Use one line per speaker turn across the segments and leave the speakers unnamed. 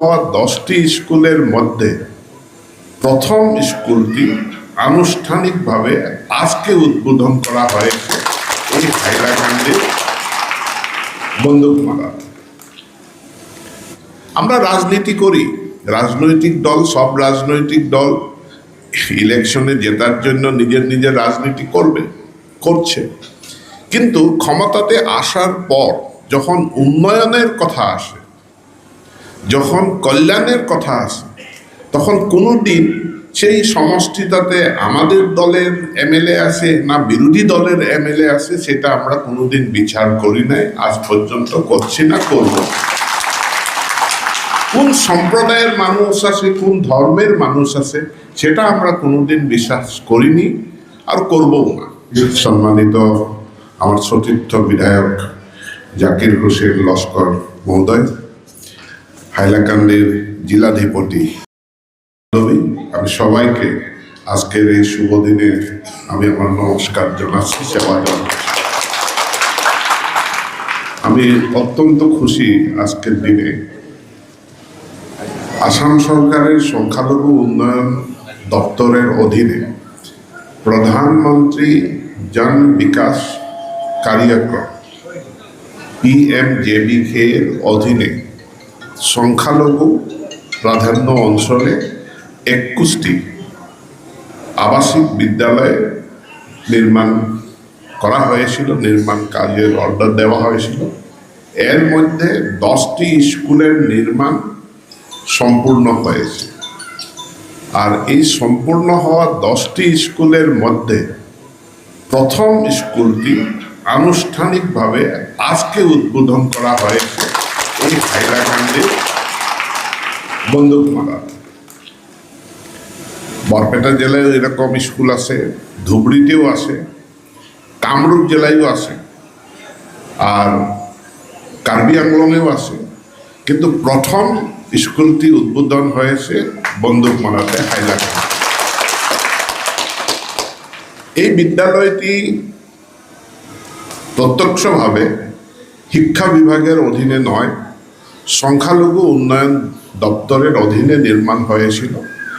হওয়া দশটি স্কুলের মধ্যে প্রথম স্কুলটি আনুষ্ঠানিকভাবে আজকে উদ্বোধন করা হয়েছে এই হাইলাকান্দি বন্দুকমারা আমরা রাজনীতি করি, রাজনৈতিক দল, সব রাজনৈতিক দল, ইলেকশনে জেতার জন্য নিজের নিজের রাজনীতি করবে, করছে। কিন্তু ক্ষমতাতে আসার পর যখন উন্নয়নের কথা আসে যখন কল্যাণের কথা আসে, তখন কোনো দিন সেই সমষ্টিটাতে আমাদের দলের এমএলএ আছে না বিরোধী দলের এমএলএ আছে সেটা আমরা কোনোদিন বিচার করি নাই, আজ পর্যন্ত করছি না, করব কোন সম্প্রদায়ের মানুষ আছে কোন ধর্মের মানুষ আছে সেটা আমরা কোনোদিন বিশ্বাস করিনি আর করবও না। সম্মানিত আমার সতীর্থ বিধায়ক জাকির হোসেন লস্কর মহোদয় হাইলাকান্দির জেলাধিপতি। আমি সবাইকে আজকের এই শুভ দিনে আমি আমার নমস্কার জানাচ্ছি, সেবা জানাচ্ছি। আমি অত্যন্ত খুশি আজকের দিনে। আসাম সরকারের সংখ্যালঘু উন্নয়ন দপ্তরের অধীনে প্রধানমন্ত্রী জন বিকাশ কার্যক্রম, পি এম পিএমজেবিকে এর অধীনে সংখ্যালঘু প্রাধান্য অঞ্চলে একুশটি আবাসিক বিদ্যালয় নির্মাণ করা হয়েছিল, নির্মাণ কাজের অর্ডার দেওয়া হয়েছিল। এর মধ্যে দশটি স্কুলের নির্মাণ সম্পূর্ণ হয়েছে। আর এই সম্পূর্ণ হওয়া দশটি স্কুলের মধ্যে প্রথম স্কুলটি আনুষ্ঠানিকভাবে আজকে উদ্বোধন করা হয়েছে। এই হাইলাকান্দি বন্দুকমারা বরপেটা জেলায় এরকম স্কুল আছে, ধুবড়িতেও আছে, কামরূপ জেলায়ও আছে, আর কার্বি আংলংয়েও আছে। কিন্তু প্রথম স্কুলটি উদ্বোধন হয়েছে বন্দুকমারাতে হাইলাকান্দি এই বিদ্যালয়টি প্রত্যক্ষভাবে শিক্ষা বিভাগের অধীনে নয় সংখ্যালঘু উন্নয়ন দপ্তরের অধীনে নির্মাণ হয়েছিল।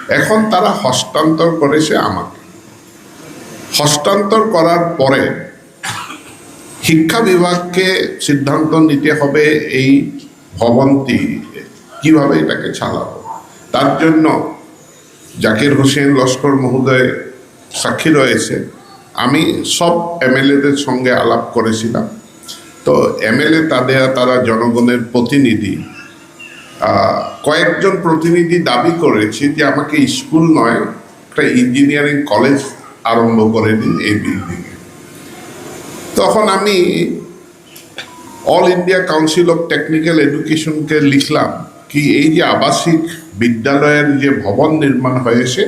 এখন তারা হস্তান্তর করেছে আমাকে। হস্তান্তর করার পরে শিক্ষা বিভাগকে সিদ্ধান্ত নিতে হবে এই ভবনটি কীভাবে এটাকে চালাবো। তার জন্য জাকির হোসেন, লস্কর মহোদয় সাক্ষী রয়েছে। আমি সব এমএলএদের সঙ্গে আলাপ করেছিলাম। তো এমএলএ তাদের, তারা জনগণের প্রতিনিধি। কয়েকজন প্রতিনিধি দাবি করেছে যে আমাকে স্কুল নয়, একটা ইঞ্জিনিয়ারিং কলেজ আরম্ভ করে দিন এই বিল্ডিংয়ে তখন আমি All India Council of Technical এডুকেশনকে লিখলাম কি এই যে আবাসিক বিদ্যালয়ের যে ভবন নির্মাণ হয়েছে,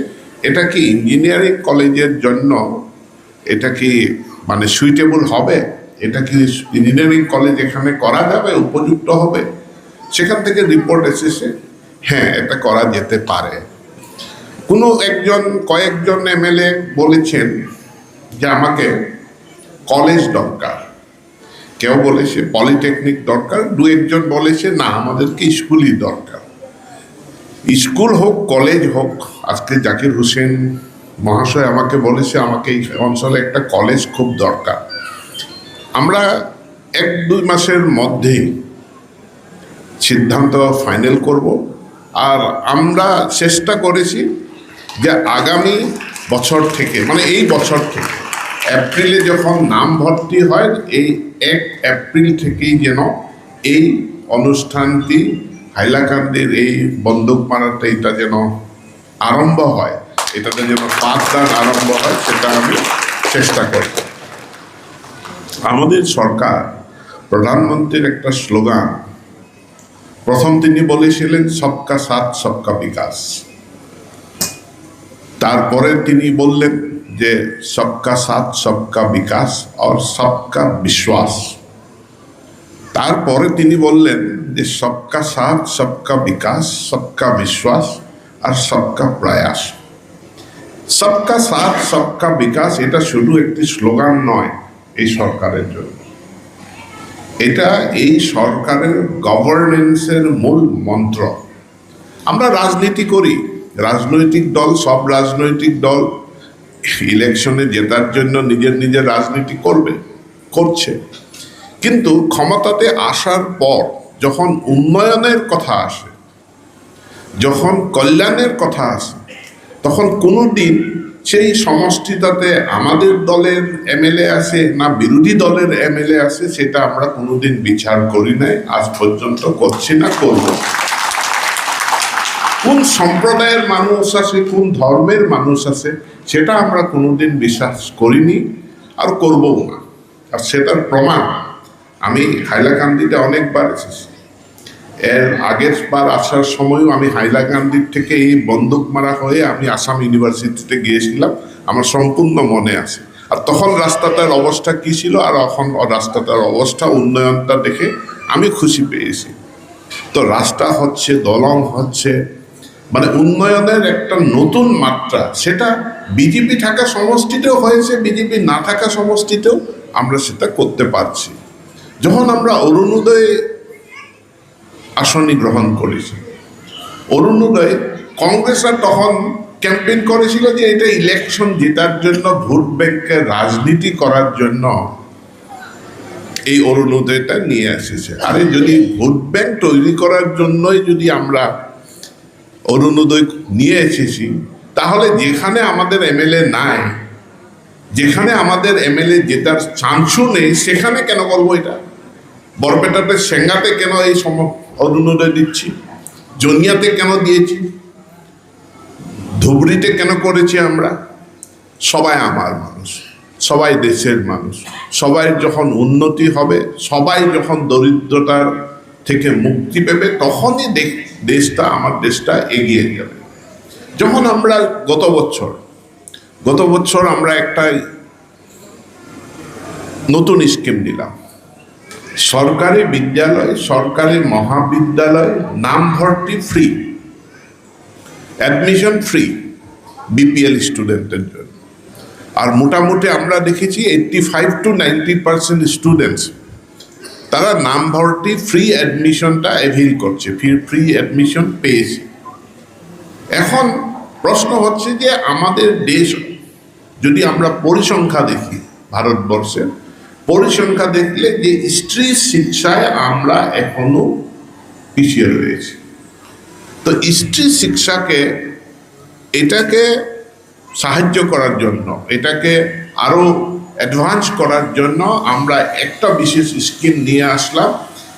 এটা কি ইঞ্জিনিয়ারিং কলেজের জন্য, এটা কি মানে সুইটেবল হবে? এটা কি ইঞ্জিনিয়ারিং কলেজ এখানে করা যাবে, উপযুক্ত হবে? সেখান থেকে রিপোর্ট এসেছে হ্যাঁ এটা করা যেতে পারে। কোনো একজন, কয়েকজন এমএলএ বলেছেন যে আমাকে কলেজ দরকার। কেউ বলেছে পলিটেকনিক দরকার, দু একজন বলেছে না, আমাদেরকে স্কুলই দরকার। স্কুল হোক কলেজ হোক, আজকে জাকির হোসেন মহাশয় আমাকে বলেছে, আমাকে এই অঞ্চলে একটা কলেজ খুব দরকার। আমরা এক দুই মাসের মধ্যেই সিদ্ধান্ত ফাইনাল করব। আর আমরা চেষ্টা করেছি যে আগামী বছর থেকে মানে এই বছর থেকে, এপ্রিলে যখন নাম ভর্তি হয়, এই এক এপ্রিল থেকেই যেন এই অনুষ্ঠানটি হাইলাকান্দির এই বন্দুক মারাতে এটা যেন আরম্ভ হয়, এটাতে যেন পাঠদান আরম্ভ হয়, সেটা আমি চেষ্টা করব। আমাদের সরকার প্রধানমন্ত্রীর একটা স্লোগান, প্রথম তিনি বলেছিলেন, সবকা সাথ, সবকা বিকাশ। তারপরে তিনি বললেন যে, সবকা সাথ, সবকা বিকাশ আর সবকা বিশ্বাস। তারপরে তিনি বললেন যে, সবকা সাথ, সবকা বিকাশ, সবকা বিশ্বাস আর সবকা প্রয়াস। সবকা সাথ, সবকা বিকাশ, এটা শুধু একটি স্লোগান নয় এই সরকারের জন্য। এটা এই সরকারের গভর্নেন্সের মূল মন্ত্র। আমরা রাজনীতি করি, রাজনৈতিক দল, সব রাজনৈতিক দল, ইলেকশনে জেতার জন্য নিজের নিজের রাজনীতি করবে, করছে। কিন্তু ক্ষমতাতে আসার পর যখন উন্নয়নের কথা আসে, যখন কল্যাণের কথা আসে, তখন কোনো দিন সেই সমষ্টিটাতে আমাদের দলের এমএলএ আছে না বিরোধী দলের এমএলএ আছে, সেটা আমরা কোনোদিন বিচার করি নাই। আজ পর্যন্ত করছি না, করব কোন সম্প্রদায়ের মানুষ আছে, কোন ধর্মের মানুষ আছে, সেটা আমরা কোনোদিন বিশ্বাস করিনি আর করবও না। আর সেটার প্রমাণ আমি হাইলাকান্দিতে অনেকবার এসেছি। এর আগের বার আসার সময়ও আমি হাইলাকান্দির থেকে এই বন্দুক মারা হয়ে আমি আসাম ইউনিভার্সিটিতে গিয়েছিলাম। আমার সম্পূর্ণ মনে আছে। আর তখন রাস্তাটার অবস্থা কি ছিল আর এখন রাস্তাটার অবস্থা, উন্নয়নটা দেখে আমি খুশি পেয়েছি। তো রাস্তা হচ্ছে, দলং হচ্ছে মানে উন্নয়নের একটা নতুন মাত্রা। সেটা বিজেপি থাকা সমষ্টিতেও হয়েছে, বিজেপি না থাকা সমষ্টিতেও আমরা সেটা করতে পারছি। যখন আমরা অরুণোদয় আসনই গ্রহণ করেছে। অরুণোদয় কংগ্রেসরা তখন ক্যাম্পেইন করেছিল যে এটা ইলেকশন জেতার জন্য ভোট ব্যাংকের রাজনীতি করার জন্য এই অরুণোদয়টা নিয়ে এসেছে। আরে যদি ভোট ব্যাংক তৈরি করার জন্যই যদি আমরা অরুণোদয় নিয়ে এসেছি, তাহলে যেখানে আমাদের এমএলএ নাই, যেখানে আমাদের এমএলএ জেতার চান্সও নেই, সেখানে কেন করব এটা? বরপেটাতে সেঙ্গাতে কেন এই সম অরুণোদয় দিচ্ছি। জনিয়াতে কেন দিয়েছি? ধুবড়িতে কেন করেছি আমরা? সবাই আমার মানুষ, সবাই দেশের মানুষ, সবাই যখন উন্নতি হবে, সবাই যখন দরিদ্রতার থেকে মুক্তি পেবে, তখনই দেশটা, আমার দেশটা এগিয়ে যাবে। যখন আমরা গত বছর গত বছর আমরা একটা নতুন স্কিম নিলাম সরকারি বিদ্যালয়, সরকারি মহাবিদ্যালয় নাম ভর্তি ফ্রি অ্যাডমিশন ফ্রি বিপিএল স্টুডেন্টের জন্য। আর মোটামুটি আমরা দেখেছি eighty five to ninety percent students তারা নাম ভর্তি ফ্রি অ্যাডমিশনটা অ্যাভিল করছে ফ্রি ফ্রি অ্যাডমিশন পেয়েছে। এখন প্রশ্ন হচ্ছে যে আমাদের দেশ, যদি আমরা পরিসংখ্যা দেখি ভারতবর্ষের পরিসংখ্যা দেখলে যে স্ত্রী শিক্ষায় আমরা এখনও পিছিয়ে রয়েছি। তো স্ত্রী শিক্ষাকে, এটাকে সাহায্য করার জন্য, এটাকে আরও অ্যাডভান্স করার জন্য আমরা একটা বিশেষ স্কিম নিয়ে আসলাম,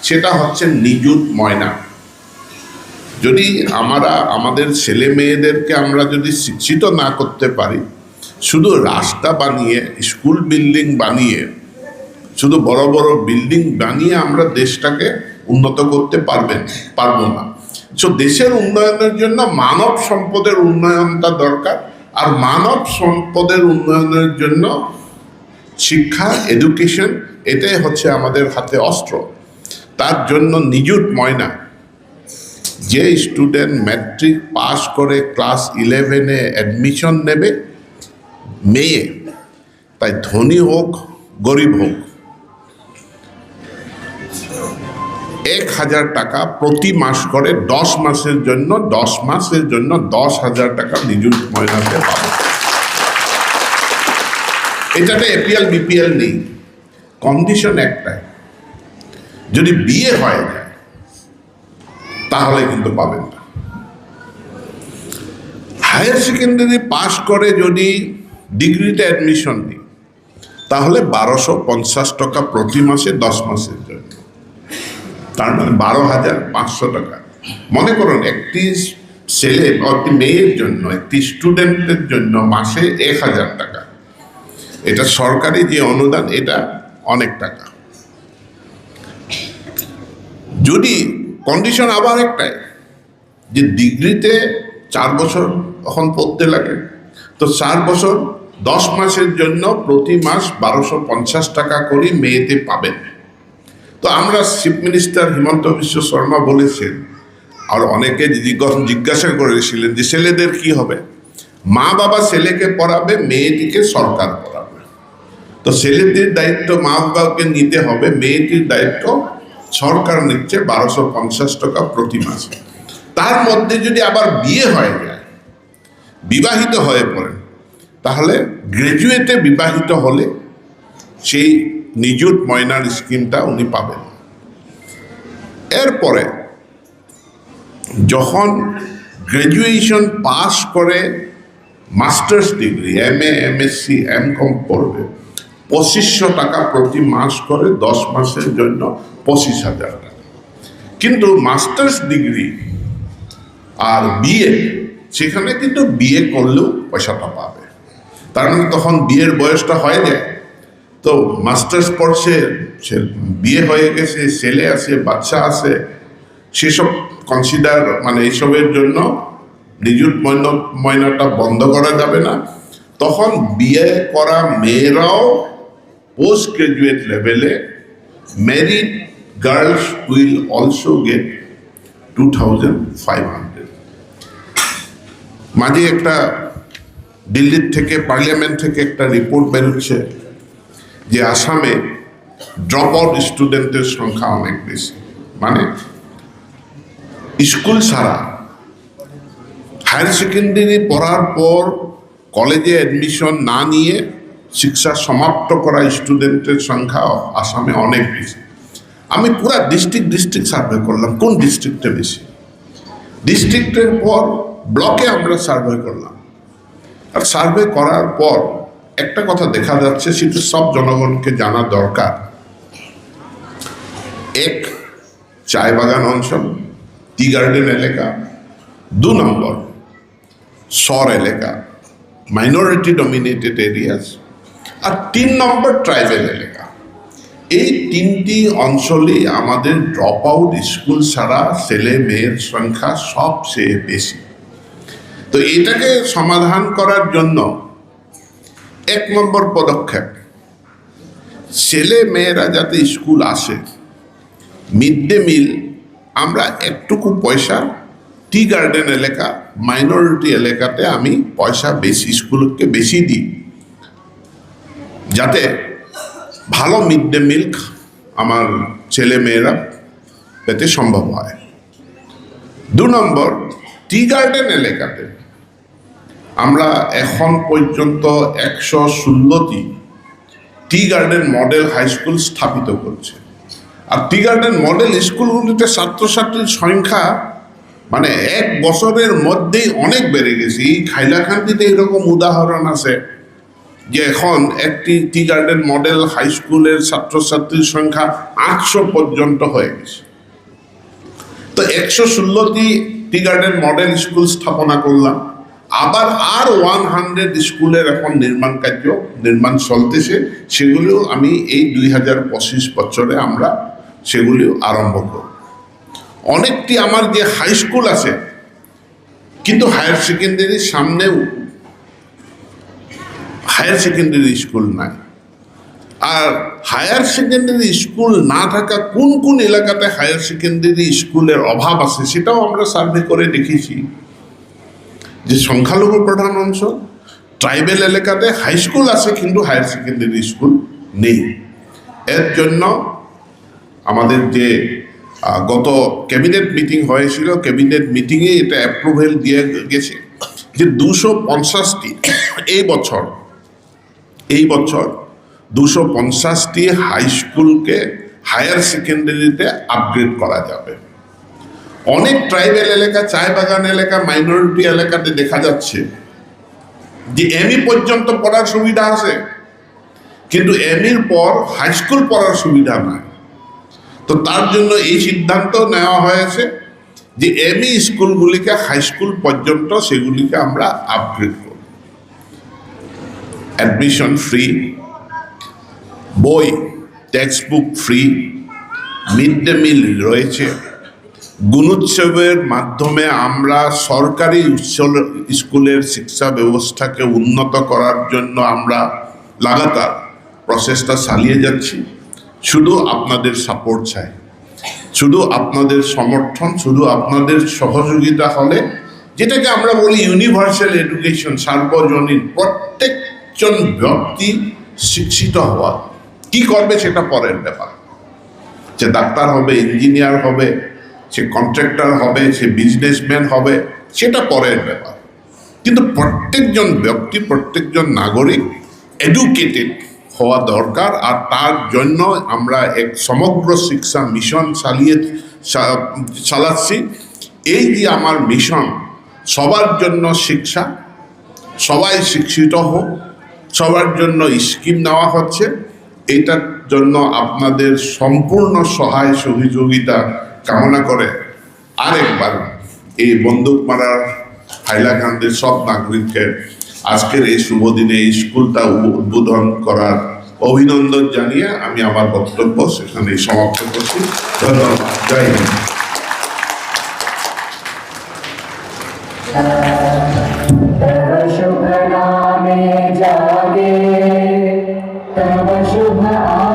সেটা হচ্ছে নিযুত ময়না। যদি আমরা, আমাদের ছেলে মেয়েদেরকে আমরা যদি শিক্ষিত না করতে পারি, শুধু রাস্তা বানিয়ে, স্কুল বিল্ডিং বানিয়ে শুধু বড় বড় বিল্ডিং বানিয়ে আমরা দেশটাকে উন্নত করতে পারবেন, পারব না। সো দেশের উন্নয়নের জন্য মানব সম্পদের উন্নয়নটা দরকার, আর মানব সম্পদের উন্নয়নের জন্য শিক্ষা এডুকেশন এটাই হচ্ছে আমাদের হাতে অস্ত্র। তার জন্য নিযুত ময়না, যে স্টুডেন্ট ম্যাট্রিক পাস করে ক্লাস ইলেভেনে অ্যাডমিশন নেবে, মেয়ে, তাই ধনী হোক, গরিব হোক এক হাজার টাকা প্রতি মাস করে দশ মাসের জন্য, দশ মাসের জন্য দশ হাজার টাকা নিযুক্ত ময়নাতে পাবে। এটাতে এপিএল, বিপিএল নেই। কন্ডিশন একটাই। যদি বিয়ে হয়ে যায় তাহলে কিন্তু পাবেন না। হায়ার সেকেন্ডারি পাস করে যদি ডিগ্রিতে অ্যাডমিশন নিই, তাহলে বারোশো পঞ্চাশ টাকা প্রতি মাসে দশ মাসের জন্য। তার মানে বারো হাজার পাঁচশো টাকা। মনে করুন, একটি ছেলে একটি মেয়ের জন্য, একটি স্টুডেন্টের জন্য মাসে এক হাজার টাকা। এটা সরকারি যে অনুদান, এটা অনেক টাকা। যদি কন্ডিশন আবার একটাই, যে ডিগ্রিতে চার বছর এখন পড়তে লাগে, তো চার বছর দশ মাসের জন্য প্রতি মাস বারোশো পঞ্চাশ টাকা করে মেয়েতে পাবেন। তো আমরা চিফ মিনিস্টার হিমন্ত বিশ্ব শর্মা বলেছেন, আর অনেকে জিজ্ঞাসা করেছিলেন যে ছেলেদের কি হবে? মা বাবা ছেলেকে পড়াবে, মেয়েটিকে সরকার পড়াবে। তো ছেলেটির দায়িত্ব মা বাবাকে নিতে হবে, মেয়েটির দায়িত্ব সরকার নিচ্ছে বারোশো পঞ্চাশ টাকা প্রতি মাসে। তার মধ্যে যদি আবার বিয়ে হয়ে যায়, বিবাহিত হয়ে পড়েন তাহলে গ্র্যাজুয়েটে বিবাহিত হলে সেই নিযুত ময়নার স্কিমটা উনি পাবেন। এরপরে যখন গ্র্যাজুয়েশন পাস করে masters degree M A M Sc M Com পড়বে, পঁচিশশো টাকা প্রতি মাস করে দশ মাসের জন্য পঁচিশ হাজার টাকা। কিন্তু মাস্টার্স ডিগ্রি আর বিএ সেখানে কিন্তু বিয়ে করলেও পয়সাটা পাবে। তার মানে তখন বিয়ের বয়সটা হয়ে যায়। তো মাস্টার্স পড়ছে বিয়ে হয়ে গেছে, ছেলে আছে, বাচ্চা আছে, সেসব কনসিডার মানে এইসবের জন্য নিযুত ময়না, ময়নাটা বন্ধ করা যাবে না। তখন বিয়ে করা মেয়েরাও পোস্ট গ্রাজুয়েট লেভেলে married girls will also get two thousand five hundred মাঝে একটা দিল্লির থেকে পার্লামেন্ট থেকে একটা রিপোর্ট বেরোচ্ছে। যে আসামে ড্রপ আউট স্টুডেন্টের সংখ্যা অনেক বেশি। মানে স্কুল ছাড়া হায়ার সেকেন্ডারি পড়ার পর কলেজে অ্যাডমিশন না নিয়ে শিক্ষা সমাপ্ত করা স্টুডেন্টের সংখ্যা আসামে অনেক বেশি। আমি পুরা ডিস্ট্রিক্ট ডিস্ট্রিক্ট সার্ভে করলাম, কোন ডিস্ট্রিক্টে বেশি? ডিস্ট্রিক্টের পর ব্লকে আমরা সার্ভে করলাম। আর সার্ভে করার পর একটা কথা দেখা যাচ্ছে, সেটা সব জনগণকে জানা দরকার। এক চায় বাগান অঞ্চল, টি গার্ডেন এলাকা, দু নম্বর, সর এলাকা মাইনরিটি ডমিনেটেড এরিয়াস আর তিন নম্বর ট্রাইবেল এলাকা। এই তিনটি অঞ্চলে আমাদের ড্রপ আউট স্কুল ছাড়া ছেলে মেয়ের সংখ্যা সবচেয়ে বেশি। তো এটাকে সমাধান করার জন্য এক নম্বর পদক্ষেপ, ছেলে মেয়েরা যাতে স্কুল আসে মিড ডে মিল আমরা একটুকু পয়সা টি গার্ডেন এলাকা মাইনরিটি এলাকাতে আমি পয়সা বেশি, স্কুলকে বেশি দিই। যাতে ভালো মিড ডে মিল আমার ছেলে মেয়েরা পেতে সম্ভব হয়। দু নম্বর টি গার্ডেন এলাকাতে আমরা এখন পর্যন্ত একশো ষোলোটি tea garden model high school স্থাপিত করছে। আর টি গার্ডেন মডেল স্কুলগুলিতে ছাত্রছাত্রীর সংখ্যা মানে এক বছরের মধ্যেই অনেক বেড়ে গেছে। এই খাইলাকান্দিতে এরকম উদাহরণ আছে যে এখন একটি টি গার্ডেন মডেল হাই স্কুলের ছাত্রছাত্রীর সংখ্যা আটশো পর্যন্ত হয়ে গেছে। তো একশো ষোলোটি টি গার্ডেন মডেল স্কুল স্থাপনা করলাম। আবার আর ওয়ান হান্ড্রেড স্কুলের এখন নির্মাণ কার্য, নির্মাণ চলতেছে, সেগুলিও আমি এই দুই হাজার পঁচিশ বছরে আমরা সেগুলিও আরম্ভ করব। অনেকটি আমার যে হাই স্কুল আছে, কিন্তু হায়ার সেকেন্ডারির সামনেও হায়ার সেকেন্ডারি স্কুল নাই। আর হায়ার সেকেন্ডারি স্কুল না থাকা কোন কোন এলাকাতে হায়ার সেকেন্ডারি স্কুলের অভাব আছে, সেটাও আমরা সার্ভে করে দেখেছি। যে সংখ্যালঘু প্রধান অঞ্চল ট্রাইবেল এলাকাতে হাই স্কুল আছে কিন্তু হায়ার সেকেন্ডারি স্কুল নেই। এর জন্য আমাদের যে গত ক্যাবিনেট মিটিং হয়েছিল ক্যাবিনেট মিটিংয়ে এটা অ্যাপ্রুভেল দিয়ে গেছে যে দুশো পঞ্চাশটি এই বছর এই বছর দুশো পঞ্চাশটি হাই স্কুলকে হায়ার সেকেন্ডারিতে আপগ্রেড করা যাবে। অনেক ট্রাইবেল এলাকা, চায় বাগান এলাকা মাইনরিটি এলাকাতে দেখা যাচ্ছে যে এমই পর্যন্ত পড়ার সুবিধা আছে, কিন্তু এমইর পর হাই স্কুল পড়ার সুবিধা নাই। তো তার জন্য এই সিদ্ধান্ত নেওয়া হয়েছে যে এমই স্কুলগুলিকে হাই স্কুল পর্যন্ত সেগুলিকে আমরা আপগ্রেড করব। অ্যাডমিশন ফ্রি বই text book free mid day meal রয়েছে। গুণোৎসবের মাধ্যমে আমরা সরকারি স্কুলের শিক্ষা ব্যবস্থাকে উন্নত করার জন্য আমরা লাগাতার প্রচেষ্টা চালিয়ে যাচ্ছি। শুধু আপনাদের সাপোর্ট চাই। শুধু আপনাদের সমর্থন, শুধু আপনাদের সহযোগিতা হলে, যেটাকে আমরা বলি ইউনিভার্সাল এডুকেশন সার্বজনীন, প্রত্যেকজন ব্যক্তি শিক্ষিত হওয়া। কি করবে সেটা পরের ব্যাপার। যে ডাক্তার হবে ইঞ্জিনিয়ার হবে সে কন্ট্রাক্টর হবে, সে বিজনেসম্যান হবে, সেটা পরের ব্যাপার। কিন্তু প্রত্যেকজন ব্যক্তি, প্রত্যেকজন নাগরিক এডুকেটেড হওয়া দরকার আর তার জন্য আমরা এক সমগ্র শিক্ষা মিশন চালিয়ে চালাচ্ছি। এই যে আমার মিশন সবার জন্য শিক্ষা, সবাই শিক্ষিত হোক, সবার জন্য স্কিম নেওয়া হচ্ছে, এটার জন্য আপনাদের সম্পূর্ণ সহায় সহযোগিতা কামনা করে আরেকবার এই বন্দুক মারার হাইলাকান্দির সব নাগরিককে আজকের এই শুভ দিনে এই স্কুলটা উদ্বোধন করার অভিনন্দন জানিয়ে আমি আমার বক্তব্য সেখানে সমাপ্ত করছি ধন্যবাদ জয় হিন্দ
तव शुभ नामे जागे तव शुभ आशीष